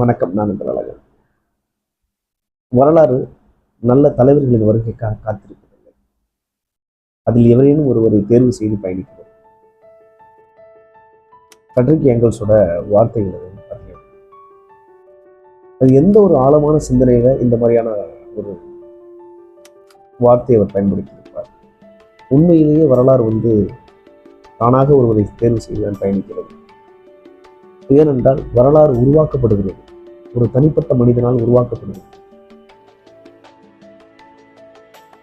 வணக்கம் நான் அழகன். வரலாறு நல்ல தலைவர்களின் வருகைக்காக காத்திருப்பதில்லை அதில் எவரேனும் ஒருவரை தேர்வு செய்து பயணிக்கிறது பட்ரிக் ஏங்கல்ஸோட வார்த்தைகள் அது அது எந்த ஒரு ஆழமான சிந்தனையில இந்த மாதிரியான ஒரு வார்த்தையை அவர் பயன்படுத்தியிருப்பார். உண்மையிலேயே வரலாறு வந்து தானாக ஒருவரை தேர்வு செய்துதான் பயணிக்கிறது ஏனென்றால் வரலாறு உருவாக்கப்படுகிறது. ஒரு தனிப்பட்ட மனிதனால் உருவாக்கப்படுகிறது.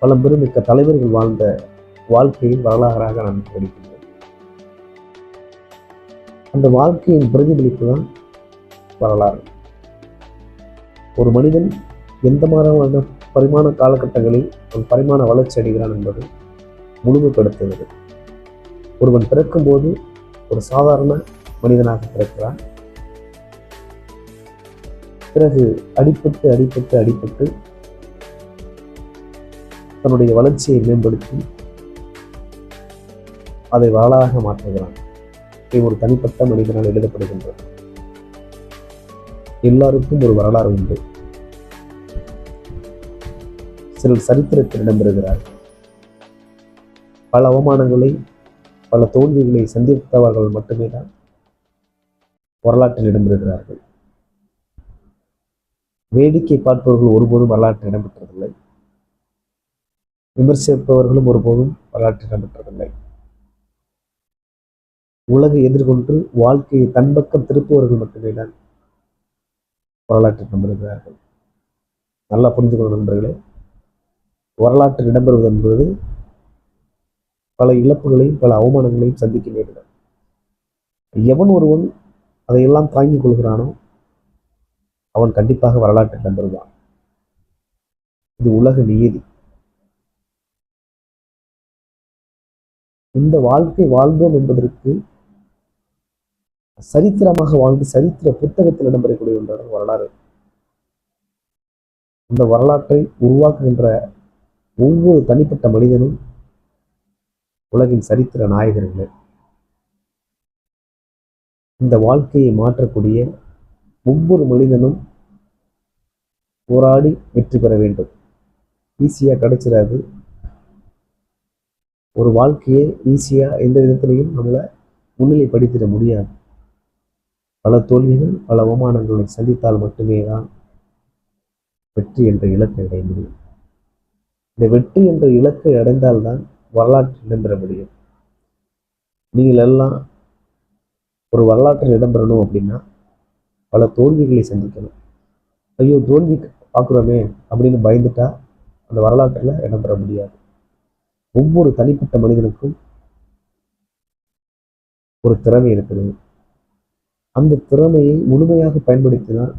பல பெருமிக்க தலைவர்கள் வாழ்ந்த வாழ்க்கையின் வரலாறாக நாம் படிக்கின்றோம் அந்த வாழ்க்கையின் பிரதிபலிப்பு தான் வரலாறு. ஒரு மனிதன் எந்த மாதிரியான பரிமாண காலகட்டங்களில் அவன் பரிமாண வளர்ச்சி அடைகிறான் என்பது முழுமைப்படுத்துகிறது ஒருவன் பிறக்கும்போது ஒரு சாதாரண மனிதனாக பிறக்கிறான். பிறகு அடிப்பட்டு அடிப்பட்டு அடிப்பட்டு தன்னுடைய வளர்ச்சியை மேம்படுத்தி அதை வாழாக மாற்றுகிறான். இவை ஒரு தனிப்பட்ட மனிதனால் எழுதப்படுகின்றது. எல்லாருக்கும் ஒரு வரலாறு உண்டு. சிலர் சரித்திரத்தில் இடம்பெறுகிறார்கள் பல அவமானங்களை பல தோல்விகளை சந்தித்தவர்கள் மட்டுமே தான் வரலாற்றில் இடம்பெறுகிறார்கள். வேடிக்கை பார்ப்பவர்கள் ஒருபோதும் வரலாற்றில் இடம்பெற்றதில்லை. விமர்சிப்பவர்களும் ஒருபோதும் வரலாற்றில் இடம்பெற்றதில்லை. உலகை எதிர்கொண்டு வாழ்க்கையை தன்பக்கம் திருப்புவர்கள் மட்டுமே தான் வரலாற்றில் இடம்பெறுகிறார்கள். நல்லா புரிஞ்சுக்கணும் நண்பர்களே. வரலாற்றில் இடம்பெறுவது என்பது பல இழப்புகளையும் பல அவமானங்களையும் சந்திக்க நேரிடும் எவன் ஒருவன் அதையெல்லாம் தாங்கிக் கொள்கிறானோ அவன் கண்டிப்பாக வரலாற்று இடம்பெறுவான் இது உலக நியதி இந்த வாழ்க்கை வாழ்ந்தோம் என்பதற்கு சரித்திரமாக வாழ்ந்து சரித்திர புத்தகத்தில் இடம்பெறக்கூடிய ஒன்றான வரலாறு. இந்த வரலாற்றை உருவாக்குகின்ற ஒவ்வொரு தனிப்பட்ட மனிதனும் உலகின் சரித்திர நாயகர்களே. இந்த வாழ்க்கையை மாற்றக்கூடிய ஒவ்வொரு மனிதனும் போராடி வெற்றி பெற வேண்டும். ஈஸியாக கிடைச்சிடாது ஒரு வாழ்க்கையை ஈஸியாக எந்த விதத்திலையும் நம்மளை முன்னிலைப்படுத்திட முடியாது. பல தோல்விகள் பல அவமானங்களை சந்தித்தால் மட்டுமே தான் வெற்றி என்ற இலக்கை அடைய முடியும். இந்த வெற்றி என்ற இலக்கை அடைந்தால்தான் வரலாற்று இடம்பெற முடியும். நீங்கள் எல்லாம் ஒரு வரலாற்றில் இடம்பெறணும் அப்படின்னா பல தோல்விகளை சந்திக்கணும். ஐயோ தோல்வி பார்க்குறோமே அப்படின்னு பயந்துட்டா அந்த வரலாற்றில் இடம்பெற முடியாது. ஒவ்வொரு தனிப்பட்ட மனிதனுக்கும் ஒரு திறமை இருக்குது அந்த திறமையை முழுமையாக பயன்படுத்தினால்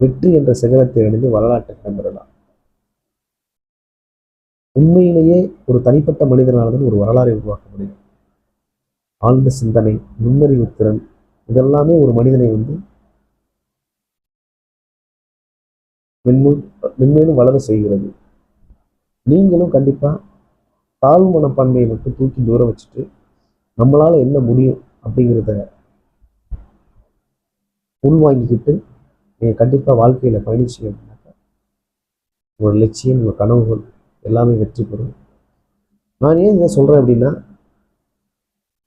வெற்றி என்ற சிகரத்தை அடைந்து வரலாற்றில் இடம்பெறலாம். உண்மையிலேயே ஒரு தனிப்பட்ட மனிதனால்தான் ஒரு வரலாறை உருவாக்க முடியும். ஆழ்ந்த சிந்தனை நுண்ணறிவு திறன் இதெல்லாமே ஒரு மனிதனை வந்து மென்மு மென்மேலும் வளர செய்கிறது. நீங்களும் கண்டிப்பாக தாழ்வு மனப்பான்மையை மட்டும் தூக்கி தூரம் வச்சுட்டு நம்மளால் என்ன முடியும் அப்படிங்கிறத உள்வாங்கிக்கிட்டு நீங்கள் கண்டிப்பாக வாழ்க்கையில் பயணிச்சீங்க அப்படின்னாக்கா உங்களோட லட்சியம் உங்கள் கனவுகள் எல்லாமே வெற்றி பெறும். நான் ஏன் இதை சொல்கிறேன் அப்படின்னா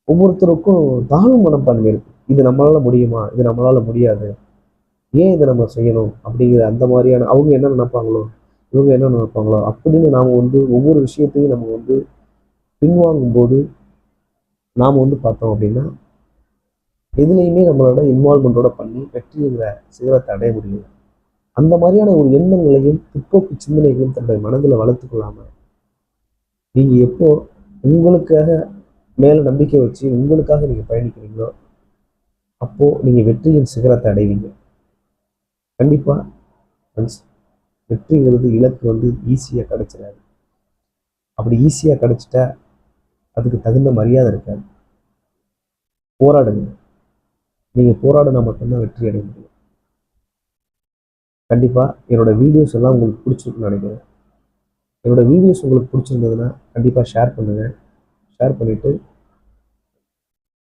ஒவ்வொருத்தருக்கும் தாழ்வு மனப்பான்மை இது நம்மளால் முடியுமா? இது நம்மளால் முடியாது. ஏன் இதை நம்ம செய்யணும்? அப்படிங்கிற அந்த மாதிரியான அவங்க என்ன நினைப்பாங்களோ இவங்க என்ன நினைப்பாங்களோ அப்படின்னு நாம் வந்து ஒவ்வொரு விஷயத்தையும் நம்ம வந்து பின்வாங்கும் போது நாம் வந்து பார்த்தோம் அப்படின்னா எதுலேயுமே நம்மளோட இன்வால்மெண்ட்டோட பண்ணி வெற்றிங்கிற சிகரத்தை அடைய முடியும் அந்த மாதிரியான ஒரு எண்ணங்களையும் பிற்போக்கு சிந்தனைகளையும் தன்னுடைய மனதில் வளர்த்து கொள்ளாமல் நீங்கள் எப்போ உங்களுக்காக மேலே நம்பிக்கை வச்சு உங்களுக்காக நீங்கள் பயணிக்கிறீங்களோ அப்போது நீங்கள் வெற்றியின் சிகரத்தை அடைவீங்க. கண்டிப்பாக ஃப்ரெண்ட்ஸ் வெற்றிங்கிறது இலக்கு வந்து ஈஸியாக கிடச்சிடாது. அப்படி ஈஸியாக கிடச்சிட்டா அதுக்கு தகுந்த மரியாதை இருக்காது. போராடுங்க. நீங்கள் போராடினா மட்டும்தான் வெற்றி அடைய முடியும். கண்டிப்பாக என்னோடய வீடியோஸ் எல்லாம் உங்களுக்கு பிடிச்சிருக்குன்னு நினைக்கிறேன். என்னோடய வீடியோஸ் உங்களுக்கு பிடிச்சிருந்ததுன்னா கண்டிப்பாக ஷேர் பண்ணுங்கள் ஷேர் பண்ணிவிட்டு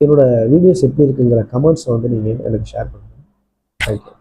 என்னோட வீடியோஸ் எப்படி இருக்குங்கிற கமெண்ட்ஸை வந்து நீங்கள் எனக்கு ஷேர் பண்ணுங்கள் தேங்க்யூ